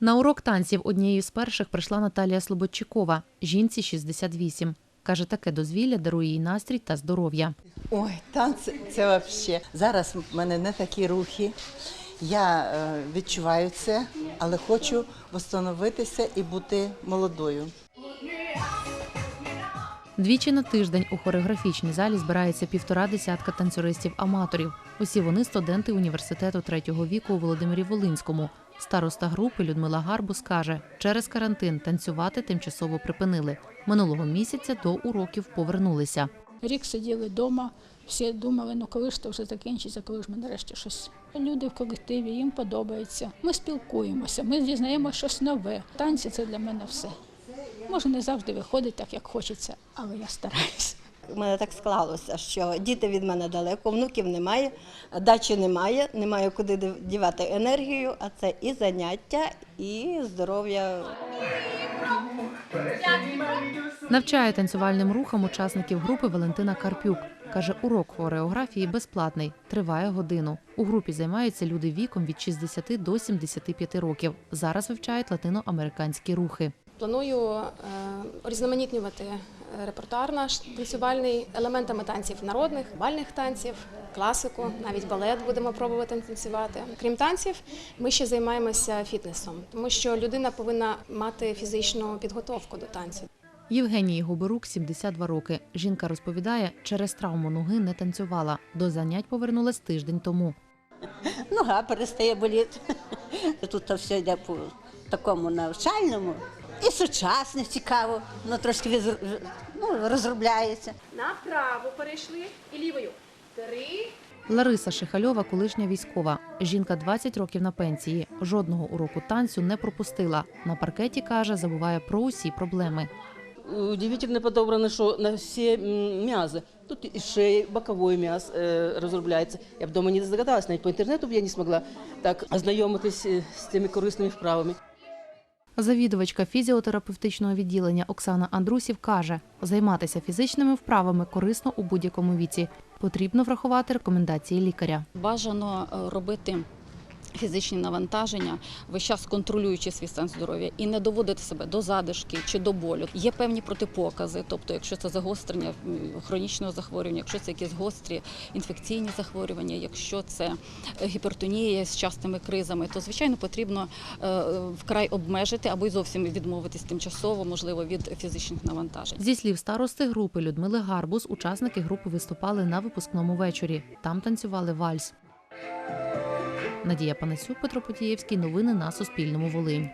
На урок танців однією з перших прийшла Наталія Слободчикова. Жінці 68. Каже, таке дозвілля дарує їй настрій та здоров'я. Ой, танці це взагалі. Зараз в мене не такі рухи. Я е, відчуваю це, але хочу встановитися і бути молодою. Двічі на тиждень у хореографічній залі збирається півтора десятка танцюристів-аматорів. Усі вони студенти університету третього віку у Володимирі Волинському. Староста групи Людмила Гарбус каже, через карантин танцювати тимчасово припинили. Минулого місяця до уроків повернулися. Рік сиділи вдома, всі думали, ну коли ж то вже закінчиться, коли ж ми нарешті щось. Люди в колективі, їм подобається. Ми спілкуємося, ми дізнаємося щось нове. Танці це для мене все. Може, не завжди виходить так, як хочеться, але я стараюся. У мене так склалося, що діти від мене далеко, внуків немає, дачі немає, немає куди дівати енергію, а це і заняття, і здоров'я. Навчає танцювальним рухам учасників групи Валентина Карпюк. Каже, урок хореографії безплатний, триває годину. У групі займаються люди віком від 60 до 75 років. Зараз вивчають латиноамериканські рухи. Планую е, різноманітнювати е, репертуар наш танцювальний елементами танців народних, бальних танців, класику, навіть балет будемо пробувати танцювати. Крім танців, ми ще займаємося фітнесом, тому що людина повинна мати фізичну підготовку до танців. Євгенії Губерук 72 роки. Жінка розповідає, через травму ноги не танцювала. До занять повернулась тиждень тому. нога перестає боліти. Тут то все йде по такому навчальному. І сучасне цікаво, воно трошки ну, розробляється. Направо перейшли і лівою. Три. Лариса Шихальова, колишня військова. Жінка 20 років на пенсії. Жодного уроку танцю не пропустила. На паркеті каже, забуває про усі проблеми. Удивительно подобрано, что на все м, м'язи. Тут и шея, боковой м'яз э, розробляється. Я б дома не здогадалась, навіть по інтернету б я не змогла так ознайомитись е, з цими корисними вправами. Завідувачка фізіотерапевтичного відділення Оксана Андрусів каже, займатися фізичними вправами корисно у будь-якому віці. Потрібно врахувати рекомендації лікаря. Бажано е, робити фізичні навантаження, весь час контролюючи свій стан здоров'я і не доводити себе до задишки чи до болю. Є певні протипокази, тобто, якщо це загострення хронічного захворювання, якщо це якісь гострі інфекційні захворювання, якщо це е, гіпертонія з частими кризами, то звичайно потрібно е, вкрай обмежити або й зовсім відмовитись тимчасово, можливо, від фізичних навантажень. Зі слів старости групи Людмили Гарбус, учасники групи виступали на випускному вечорі. Там танцювали вальс. Надія Панасюк, Петро Потієвський. Новини на Суспільному. Волинь.